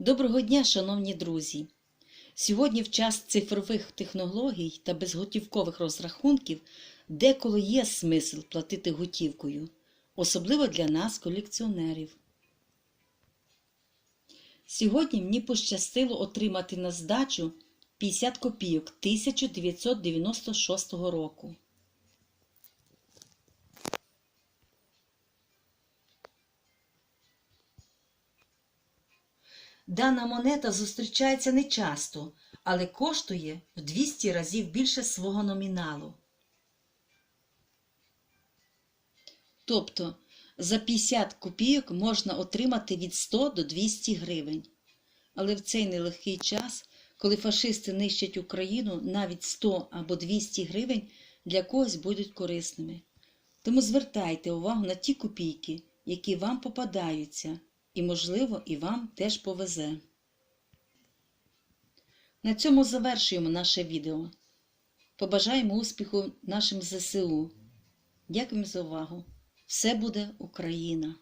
Доброго дня, шановні друзі! Сьогодні в час цифрових технологій та безготівкових розрахунків деколи є смисл платити готівкою, особливо для нас, колекціонерів. Сьогодні мені пощастило отримати на здачу 50 копійок 1996 року. Дана монета зустрічається нечасто, але коштує в 200 разів більше свого номіналу. Тобто за 50 копійок можна отримати від 100 до 200 гривень. Але в цей нелегкий час, коли фашисти нищать Україну, навіть 100 або 200 гривень для когось будуть корисними. Тому звертайте увагу на ті копійки, які вам попадаються, і, можливо, і вам теж повезе. На цьому завершуємо наше відео. Побажаємо успіху нашим ЗСУ. Дякуємо за увагу! Все буде Україна!